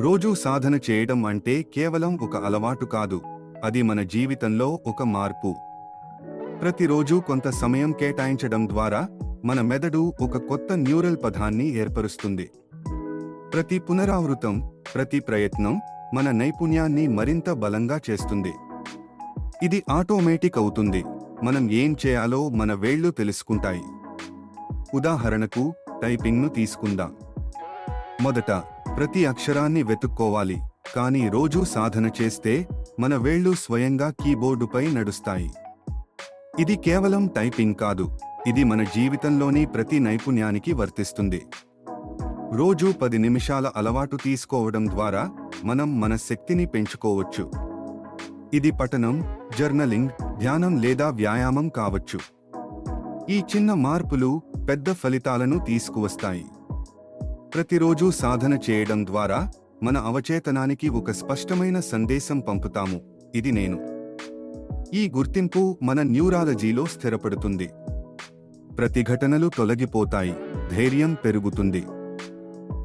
రోజూ సాధన చేయడం అంటే కేవలం ఒక అలవాటు కాదు అది మన జీవితంలో ఒక మార్పు. ప్రతిరోజు కొంత సమయం కేటాయించడం ద్వారా మన మెదడు ఒక కొత్త న్యూరల్ పదాన్ని ఏర్పరుస్తుంది. ప్రతి పునరావృతం ప్రతి ప్రయత్నం మన నైపుణ్యాన్ని మరింత బలంగా చేస్తుంది. ఇది ఆటోమేటిక్ అవుతుంది మనం ఏం చేయాలో మన వేళ్ళు తెలుసుకుంటాయి. ఉదాహరణకు టైపింగ్ను తీసుకుందాం. మొదట ప్రతి అక్షరాన్ని వెతుక్కోవాలి. కానీ రోజూ సాధన చేస్తే మన వేళ్ళు స్వయంగా కీబోర్డుపై నడుస్తాయి. ఇది కేవలం టైపింగ్ కాదు. ఇది మన జీవితంలోని ప్రతి నైపుణ్యానికి వర్తిస్తుంది. రోజూ పది నిమిషాల అలవాటు తీసుకోవడం ద్వారా మనం మన శక్తిని పెంచుకోవచ్చు. ఇది పఠనం జర్నలింగ్ ధ్యానం లేదా వ్యాయామం కావచ్చు. ఈ చిన్న మార్పులు పెద్ద ఫలితాలను తీసుకువస్తాయి. ప్రతిరోజు సాధన చేయడం ద్వారా మన అవచేతనానికి ఒక స్పష్టమైన సందేశం పంపుతాము. ఇది నేను. ఈ గుర్తింపు మన న్యూరాలజీలో స్థిరపడుతుంది. ప్రతిఘటనలు తొలగిపోతాయి. ధైర్యం పెరుగుతుంది.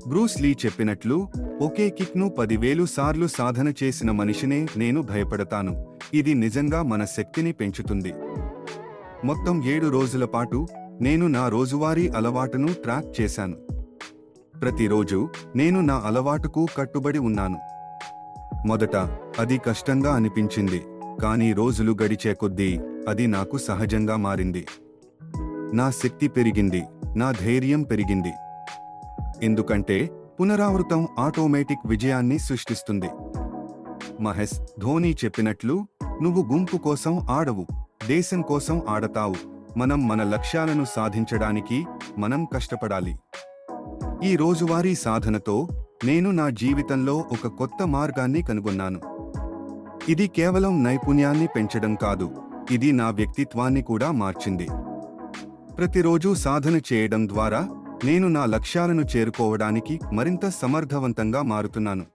బ్రూస్ లీ చెప్పినట్లు ఒకే కిక్ను పదివేలు సార్లు సాధన చేసిన మనిషినే నేను భయపడతాను. ఇది నిజంగా మన శక్తిని పెంచుతుంది. మొత్తం ఏడు రోజుల పాటు నేను నా రోజువారీ అలవాటును ట్రాక్ చేశాను. ప్రతిరోజు నేను నా అలవాటుకు కట్టుబడి ఉన్నాను. మొదట అది కష్టంగా అనిపించింది కానీ రోజులు గడిచే కొద్దీ అది నాకు సహజంగా మారింది. నా శక్తి పెరిగింది నా ధైర్యం పెరిగింది. ఎందుకంటే పునరావృతం ఆటోమేటిక్ విజయాన్ని సృష్టిస్తుంది. మహేష్ ధోని చెప్పినట్లు నువ్వు గుంపు కోసం ఆడవు దేశం కోసం ఆడతావు. మనం మన లక్ష్యాలను సాధించడానికి మనం కష్టపడాలి. ఈ రోజువారీ సాధనతో నేను నా జీవితంలో ఒక కొత్త మార్గాన్ని కనుగొన్నాను. ఇది కేవలం నైపుణ్యాన్ని పెంచడం కాదు ఇది నా వ్యక్తిత్వాన్ని కూడా మార్చింది. ప్రతిరోజు సాధన చేయడం ద్వారా నేను నా లక్ష్యాలను చేరుకోవడానికి మరింత సమర్థవంతంగా మారుతున్నాను.